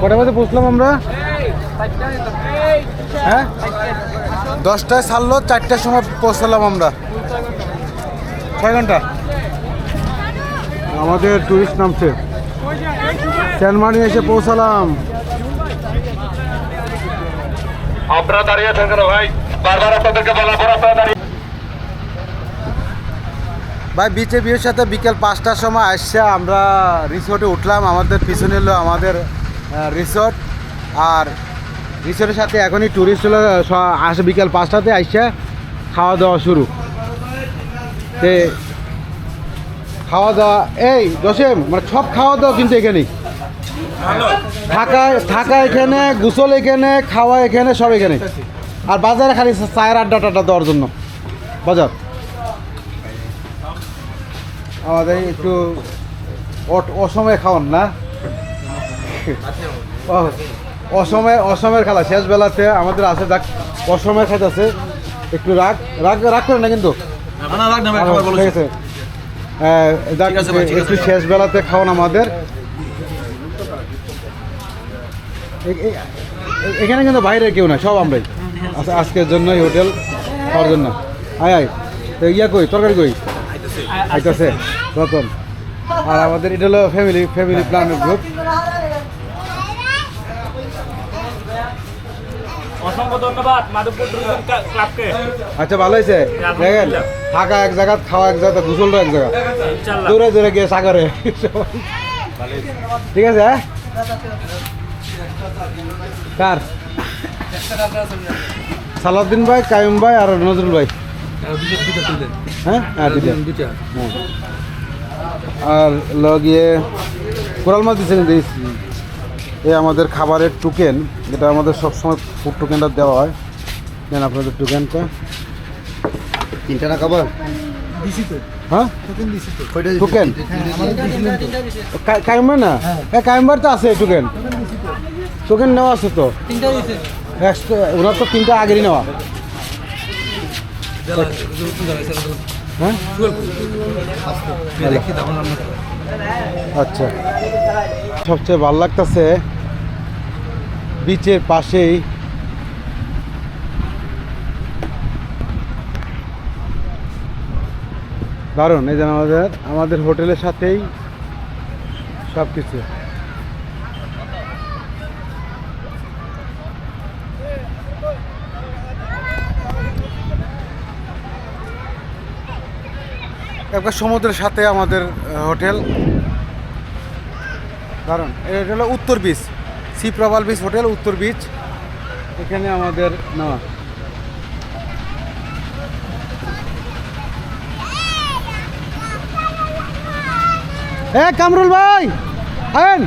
কটা বাজে পৌঁছলাম আমরা? হ্যাঁ? দশটায় ছাড়লো চারটার সময় পৌঁছালাম আমরা। ছয় ঘণ্টা? আমাদের টুরিস্ট নামছে। সেনমানি এসে পৌঁছালাম। আপনারা দাঁড়িয়ে আছেন কেন ভাই? বারবার আপনাদেরকে পর আপনারা দাঁড়িয়ে ভাই বিচে বিয়ের সাথে বিকেল পাঁচটার সময় আসছে আমরা রিসোর্টে উঠলাম আমাদের পিছনে এলো আমাদের রিসোর্ট আর রিসোর্টের সাথে এখনই ট্যুরিস্ট হলো আসে বিকেল পাঁচটাতে আসছে খাওয়া দাওয়া শুরু। তে খাওয়া দাওয়া এই, জসেম মানে সব খাওয়া দাওয়া কিন্তু এখানেই। থাকা থাকা এখানে, গোসল এখানে, খাওয়া এখানে, সব এখানে। আর বাজারে খালি চায়ের আড্ডা টাড্ডা দেওয়ার জন্য। বাজার। আমাদের একটু অসময়ে খাওয়ান না? ও, অসময়ে অসময়ের খেলা শেষ বেলাতে আমাদের আছে যাক অসময়ের খাইতেছে একটু রাগ রাগ রাগ করে না কিন্তু? আছে। একটু শেষ বেলাতে খাওয়ান আমাদের। এখানে কিন্তু বাইরে কেউ না সব আমরাই। আজ- আজকের জন্য হোটেল খাওয়ার জন্য। আয় আয়। তো ইয়া কই তরকারি কই? আইতাছে। রতন। আর আমাদের এটা হলো ফ্যামিলি ফ্যামিলি প্ল্যানের গ্রুপ অসংখ্য ধন্যবাদ মাধবপুর ক্লাবকে আচ্ছা ভালো হয়েছে? দেখেন থাকা এক জায়গা খাওয়া এক জায়গা গোসলটা এক জায়গা। দূরে দূরে গিয়ে সাগরে। ঠিক আছে হ্যাঁ? কার? সালাউদ্দিন ভাই কায়ুম ভাই আর নজরুল ভাই। হ্যাঁ? হ্যাঁ দুইটা। আর লগিয়ে কোরাল মাছ দিচ্ছে এই আমাদের খাবারের টুকেন যেটা আমাদের সবসময় ফুড টোকেনটা দেওয়া হয়। দেন আপনাদের টোকেনটা তিনটা টাকা বা হ্যাঁ? টোকেন কাইম্বার না? হ্যাঁ। কাইম্বার তো আছে টোকেন টোকেন নেওয়া আছে তো? ওনার তো তিনটা আগেরই নেওয়া। হ্যাঁ? আচ্ছা। সবচেয়ে ভালো লাগতেছে বিচের পাশেই দারুণ। এই যে আমাদের আমাদের হোটেলের সাথেই সব কিছু একবার সমুদ্রের সাথে আমাদের হোটেল। কারণ এটা হলো উত্তর beach sea Prabal beach hotel উত্তর বিচ এখানে আমাদের নেওয়া। এ, কামরুল ভাই, আয়েন।